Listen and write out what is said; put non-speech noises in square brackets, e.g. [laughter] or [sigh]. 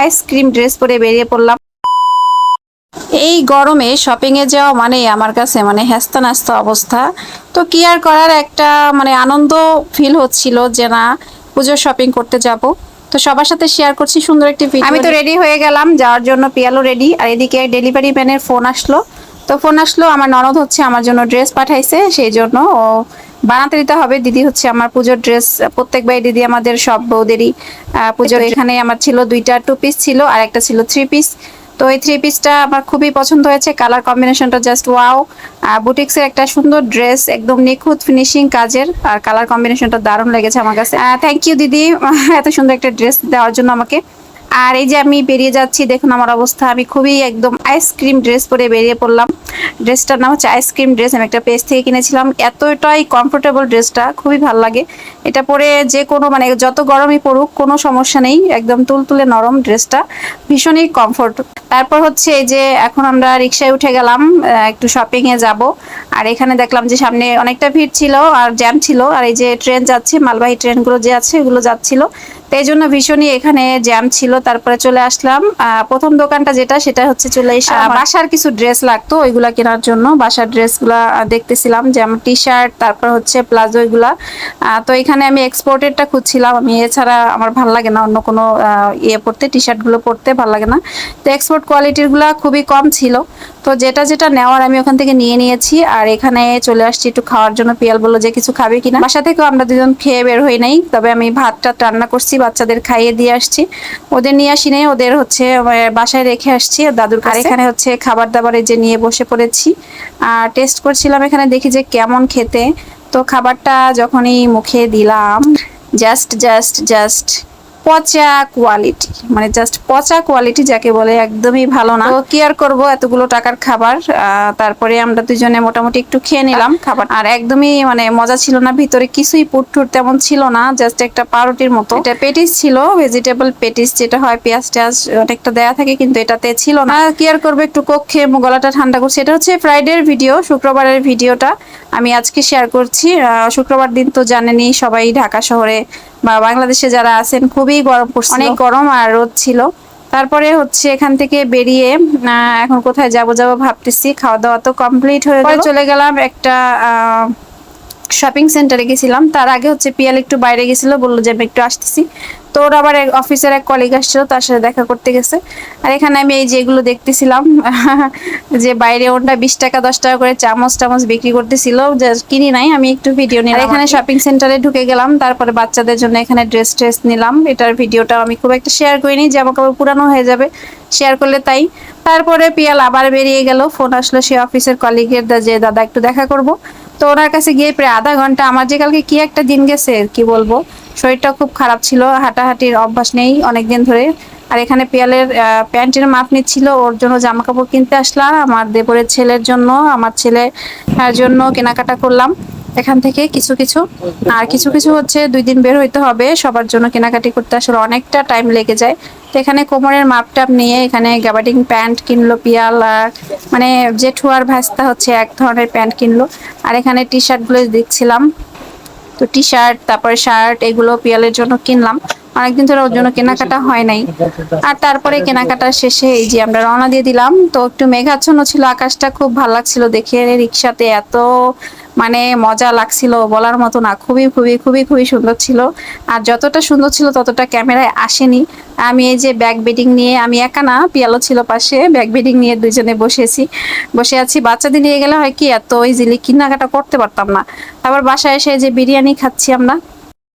Ice cream dress পরে বেরিয়ে পড়লাম। এই গরমে শপিং এ যাওয়া মানে আমার কাছে মানে হ্যাস্তা নাস্তা অবস্থা। তো কি আর করার একটা মানে আনন্দ ফিল হচ্ছিল যে না পুজোর শপিং করতে যাব। তো সবার সাথে শেয়ার করছি সুন্দর একটি ভিডিও আমি তো রেডি হয়ে গেলাম যাওয়ার জন্য পিয়ালো রেডি আর এদিকে ডেলিভারি ম্যানের ফোন আসলো। তো ফোন আসলো আমার ননদ হচ্ছে আমার জন্য ড্রেস পাঠাইছে সেই জন্য ও বানাতে দিতে হবে। দিদি হচ্ছে আমার পুজোর ড্রেস প্রত্যেকবার দিদি আমাদের সব বউদেরই আহ, পুজোর এখানে আমার ছিল দুইটা টু পিস ছিল আর একটা ছিল থ্রি পিস তো এই থ্রি পিসটা আমার খুবই পছন্দ হয়েছে। কালার কম্বিনেশনটা জাস্ট ওয়াও বুটিক্সের একটা সুন্দর ড্রেস একদম নিখুঁত ফিনিশিং কাজের আর কালার কম্বিনেশনটা দারুণ লেগেছে আমার কাছে। থ্যাংক ইউ দিদি। [laughs] এত সুন্দর একটা ড্রেস দেওয়ার জন্য আমাকে। আর এই যে আমি বেরিয়ে যাচ্ছি, দেখুন আমার অবস্থা। আমি খুবই একদম আইসক্রিম ড্রেস পরে বেরিয়ে পড়লাম। ড্রেসটার নাম হচ্ছে আইসক্রিম ড্রেস আমি একটা পেজ থেকে কিনেছিলাম। এতটাই কমফোর্টেবল ড্রেসটা খুবই ভালো লাগে। এটা পরে যে কোনো মানে যত গরমই পড়ুক, কোনো সমস্যা নেই। একদম তুলতুলে নরম ড্রেসটা ভীষণই কমফোর্ট তারপর হচ্ছে এই যে, এখন আমরা রিক্সায় উঠে গেলাম। একটু শপিংয়ে যাব। আর এখানে দেখলাম যে সামনে অনেকটা ভিড় ছিল আর জ্যাম ছিল। আর এই যে ট্রেন যাচ্ছে মালবাহী ট্রেনগুলো যে আছে এগুলো যাচ্ছিল। তো এই জন্য ভীষণই এখানে জ্যাম ছিল। তারপরে চলে আসলাম। প্রথম দোকানটা যেটা সেটা হচ্ছে চলে এসে বাসার কিছু ড্রেস লাগতো ওইগুলা কেনার জন্য। বাসার ড্রেসগুলা দেখতেছিলাম যেমন টি শার্ট তারপর হচ্ছে প্লাজো এগুলা। তো এখানে আমি এক্সপোর্টেডটা খুঁজছিলাম। আমি এছাড়া আমার ভালো লাগে না অন্য কোনো ইয়ে পরতে টি শার্টগুলো পরতে ভালো লাগে না। তো এক্সপোর্ট কোয়ালিটিরগুলা খুবই কম ছিল। তো যেটা যেটা নেওয়ার আমি ওখান থেকে নিয়ে নিয়েছি। আর এখানে চলে আসছি একটু খাওয়ার জন্য। পিয়াল বলল যে কিছু খাবে কিনা? বাসা থেকেও আমরা দুজন খেয়ে বের হই নাই। তবে আমি ভাতটা রান্না করছি বাচ্চাদের খাইয়ে দিয়ে আসছি। ওদের নিয়ে আসি নাই ওদের হচ্ছে বাসায় রেখে আসছি দাদুর আর এখানে হচ্ছে খাবার দাবারে যে নিয়ে বসে পড়েছি। আর টেস্ট করছিলাম এখানে দেখি যে কেমন খেতে। তো খাবারটা যখনই মুখে দিলাম জাস্ট জাস্ট জাস্ট পচা কোয়ালিটি মানে জাস্ট পচা কোয়ালিটি যাকে বলে একদমই ভালো না। তো কি আর করব? এতগুলো টাকার খাবার তারপরে আমরা দুজনে মোটামুটি একটু খেয়ে নিলাম খাবার আর একদমই মানে মজা ছিল না ভিতরে কিছুই পুটটুর তেমন ছিল না জাস্ট একটা পাউরুটির মতো। এটা পেটিস ছিল ভেজিটেবল পেটিস যেটা হয় পেঁয়াজ টেয়াজ অনেকটা দেয়া থাকে কিন্তু এটাতে ছিল না। আর কি আর করব? একটু কোক খেয়ে গলাটা ঠান্ডা করছি। এটা হচ্ছে ফ্রাইডের ভিডিও শুক্রবারের ভিডিওটা। আমি আজকে শেয়ার করছি। শুক্রবার দিন তো জানেনি সবাই ঢাকা শহরে বা বাংলাদেশে যারা আছেন খুবই গরম পড়ছে অনেক গরম আর রোদ ছিল। তারপরে হচ্ছে এখান থেকে বেরিয়ে আহ, এখন কোথায় যাব যাব ভাবতেছি। খাওয়া দাওয়া তো কমপ্লিট হয়ে গেল। চলে গেলাম একটা শপিং সেন্টারে গেছিলাম। তার আগে হচ্ছে পিয়াল একটু বাইরে গেছিল বলল যে আমি একটু আসতেছি। তো ওর আবার এক অফিসের এক কলিগ আসছিল তার সাথে দেখা করতে গেছে। আর এখানে আমি এই যেগুলো দেখতেছিলাম [laughs] যে বাইরে ওটা বিশ টাকা দশ টাকা করে চামচ টামচ বিক্রি করতেছিল কিনি নাই আমি একটু ভিডিও নিলাম এখানে শপিং সেন্টারে ঢুকে গেলাম তারপরে বাচ্চাদের জন্য এখানে ড্রেস ট্রেস নিলাম এটার ভিডিওটা আমি খুব একটা শেয়ার করিনি জামা কাপড় পুরানো হয়ে যাবে শেয়ার করলে তাই। তারপরে পিয়াল আবার বেরিয়ে গেল ফোন আসলো সে অফিসের কলিগের যে দাদা একটু দেখা করব। তো ওনার কাছে গিয়ে প্রায় আধা ঘণ্টা আমার যে কালকে কি একটা দিন গেছে কি বলব? শরীরটা খুব খারাপ ছিল, হাঁটাহাঁটির অভ্যাস নেই অনেকদিন ধরে। আর এখানে পিয়ালের প্যান্টের মাপ নিচ্ছিল, ওর জন্য জামা কাপড় কিনতে আসলাম, আমার দেবরের ছেলের জন্য, আমার ছেলের জন্য কেনাকাটা করলাম। এখান থেকে কিছু কিছু, আর কিছু কিছু হচ্ছে দুই দিন বের হইতে হবে, সবার জন্য কেনাকাটি করতে আসলে অনেকটা টাইম লেগে যায়। তো এখানে কোমরের মাপ টাপ নিয়ে এখানে গ্যাবার্ডিং প্যান্ট কিনলো, পিয়াল মানে জেঠুয়ার ভাস্তা হচ্ছে এক ধরনের প্যান্ট কিনলো। আর এখানে টি শার্টগুলো দেখছিলাম তো টি শার্ট তারপরে শার্ট এগুলো পিয়ালের জন্য কিনলাম। অনেকদিন ধরে ওর জন্য কেনাকাটা হয় নাই। আর তারপরে কেনাকাটা শেষে এই যে আমরা রওনা দিয়ে দিলাম। তো একটু মেঘাচ্ছন্ন ছিল, আকাশটা খুব ভালো লাগছিল দেখে। রিক্সাতে এত মানে মজা লাগছিল, বলার মতো না। খুবই খুবই খুবই খুবই সুন্দর ছিল। আর যতটা সুন্দর ছিল ততটা ক্যামেরায় আসেনি। আমি এই যে ব্যাগ বেডিং নিয়ে, আমি একা না, পিয়ালো ছিল পাশে, ব্যাগ বেডিং নিয়ে দুজনে বসেছি। বসে আছি, বাচ্চাদের নিয়ে গেলে হয় কি, এত ইজিলি কিনাকাটা করতে পারতাম না। আবার বাসায় এসে যে বিরিয়ানি খাচ্ছি আমরা।